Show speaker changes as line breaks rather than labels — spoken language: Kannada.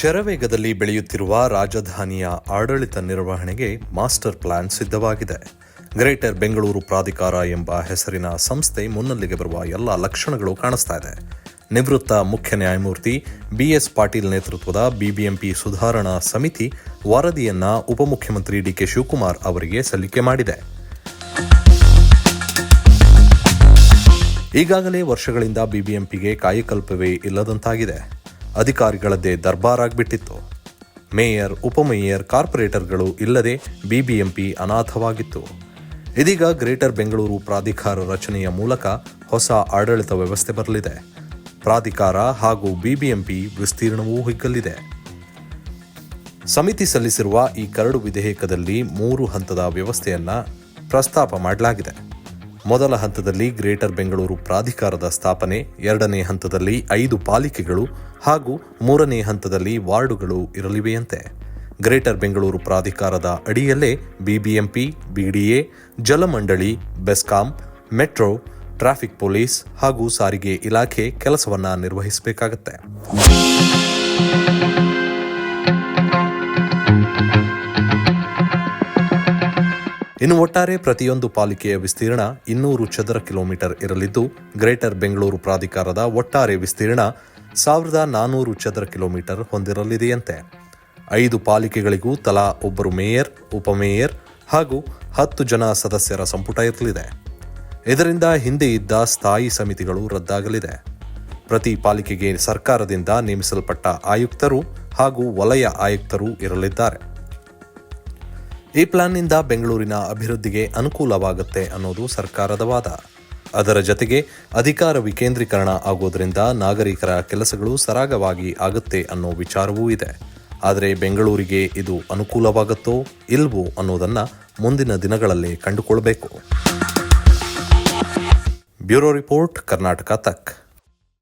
ಶರವೇಗದಲ್ಲಿ ಬೆಳೆಯುತ್ತಿರುವ ರಾಜಧಾನಿಯ ಆಡಳಿತ ನಿರ್ವಹಣೆಗೆ ಮಾಸ್ಟರ್ ಪ್ಲಾನ್ ಸಿದ್ಧವಾಗಿದೆ. ಗ್ರೇಟರ್ ಬೆಂಗಳೂರು ಪ್ರಾಧಿಕಾರ ಎಂಬ ಹೆಸರಿನ ಸಂಸ್ಥೆ ಮುನ್ನಲ್ಲಿಗೆ ಬರುವ ಎಲ್ಲ ಲಕ್ಷಣಗಳು ಕಾಣಿಸ್ತಾ ಇದೆ. ನಿವೃತ್ತ ಮುಖ್ಯ ನ್ಯಾಯಮೂರ್ತಿ ಬಿಎಸ್ ಪಾಟೀಲ್ ನೇತೃತ್ವದ ಬಿಬಿಎಂಪಿ ಸುಧಾರಣಾ ಸಮಿತಿ ವರದಿಯನ್ನ ಉಪಮುಖ್ಯಮಂತ್ರಿ ಡಿಕೆ ಶಿವಕುಮಾರ್ ಅವರಿಗೆ ಸಲ್ಲಿಕೆ ಮಾಡಿದೆ. ಈಗಾಗಲೇ ವರ್ಷಗಳಿಂದ ಬಿಬಿಎಂಪಿಗೆ ಕಾಯಕಲ್ಪವೇ ಇಲ್ಲದಂತಾಗಿದೆ. ಅಧಿಕಾರಿಗಳದ್ದೇ ದರ್ಬಾರ್ ಆಗಿಬಿಟ್ಟಿತ್ತು ಮೇಯರ್, ಉಪಮೇಯರ್, ಕಾರ್ಪೊರೇಟರ್ಗಳು ಇಲ್ಲದೆ ಬಿಬಿಎಂಪಿ ಅನಾಥವಾಗಿತ್ತು. ಇದೀಗ ಗ್ರೇಟರ್ ಬೆಂಗಳೂರು ಪ್ರಾಧಿಕಾರ ರಚನೆಯ ಮೂಲಕ ಹೊಸ ಆಡಳಿತ ವ್ಯವಸ್ಥೆ ಬರಲಿದೆ. ಪ್ರಾಧಿಕಾರ ಹಾಗೂ ಬಿಬಿಎಂಪಿ ವಿಸ್ತೀರ್ಣವೂ ಹಿಗ್ಗಲಿದೆ ಸಮಿತಿ ಸಲ್ಲಿಸಿರುವ ಈ ಕರಡು ವಿಧೇಯಕದಲ್ಲಿ ಮೂರು ಹಂತದ ವ್ಯವಸ್ಥೆಯನ್ನು ಪ್ರಸ್ತಾಪ ಮಾಡಲಾಗಿದೆ. ಮೊದಲ ಹಂತದಲ್ಲಿ ಗ್ರೇಟರ್ ಬೆಂಗಳೂರು ಪ್ರಾಧಿಕಾರದ ಸ್ಥಾಪನೆ, ಎರಡನೇ ಹಂತದಲ್ಲಿ ಐದು ಪಾಲಿಕೆಗಳು ಹಾಗೂ ಮೂರನೇ ಹಂತದಲ್ಲಿ ವಾರ್ಡುಗಳು ಇರಲಿವೆಯಂತೆ. ಗ್ರೇಟರ್ ಬೆಂಗಳೂರು ಪ್ರಾಧಿಕಾರದ ಅಡಿಯಲ್ಲೇ ಬಿಬಿಎಂಪಿ, ಬಿಡಿಎ, ಜಲಮಂಡಳಿ, ಬೆಸ್ಕಾಂ, ಮೆಟ್ರೋ, ಟ್ರಾಫಿಕ್ ಪೊಲೀಸ್ ಹಾಗೂ ಸಾರಿಗೆ ಇಲಾಖೆ ಕೆಲಸವನ್ನು ನಿರ್ವಹಿಸಬೇಕಾಗತ್ತೆ. ಇನ್ನು ಒಟ್ಟಾರೆ ಪ್ರತಿಯೊಂದು ಪಾಲಿಕೆಯ ವಿಸ್ತೀರ್ಣ ಇನ್ನೂರು ಚದರ ಕಿಲೋಮೀಟರ್ ಇರಲಿದ್ದು, ಗ್ರೇಟರ್ ಬೆಂಗಳೂರು ಪ್ರಾಧಿಕಾರದ ಒಟ್ಟಾರೆ ವಿಸ್ತೀರ್ಣ ಸಾವಿರದ ನಾನೂರು ಚದರ ಕಿಲೋಮೀಟರ್ ಹೊಂದಿರಲಿದೆಯಂತೆ. ಐದು ಪಾಲಿಕೆಗಳಿಗೂ ತಲಾ ಒಬ್ಬರು ಮೇಯರ್ ಉಪಮೇಯರ್ ಹಾಗೂ ಹತ್ತು ಜನ ಸದಸ್ಯರ ಸಂಪುಟ ಇರಲಿದೆ. ಇದರಿಂದ ಹಿಂದೆ ಇದ್ದ ಸ್ಥಾಯಿ ಸಮಿತಿಗಳು ರದ್ದಾಗಲಿದೆ. ಪ್ರತಿ ಪಾಲಿಕೆಗೆ ಸರ್ಕಾರದಿಂದ ನೇಮಿಸಲ್ಪಟ್ಟ ಆಯುಕ್ತರು ಹಾಗೂ ವಲಯ ಆಯುಕ್ತರು ಇರಲಿದ್ದಾರೆ. ಈ ಪ್ಲಾನ್ನಿಂದ ಬೆಂಗಳೂರಿನ ಅಭಿವೃದ್ಧಿಗೆ ಅನುಕೂಲವಾಗುತ್ತೆ ಅನ್ನೋದು ಸರ್ಕಾರದ ವಾದ. ಅದರ ಜತೆಗೆ ಅಧಿಕಾರ ವಿಕೇಂದ್ರೀಕರಣ ಆಗೋದ್ರಿಂದ ನಾಗರಿಕರ ಕೆಲಸಗಳು ಸರಾಗವಾಗಿ ಆಗುತ್ತೆ ಅನ್ನೋ ವಿಚಾರವೂ ಇದೆ. ಆದರೆ ಬೆಂಗಳೂರಿಗೆ ಇದು ಅನುಕೂಲವಾಗುತ್ತೋ ಇಲ್ವೋ ಅನ್ನೋದನ್ನು ಮುಂದಿನ ದಿನಗಳಲ್ಲಿ ಕಂಡುಕೊಳ್ಬೇಕು. ಬ್ಯೂರೋ ರಿಪೋರ್ಟ್, ಕರ್ನಾಟಕ ತಕ್.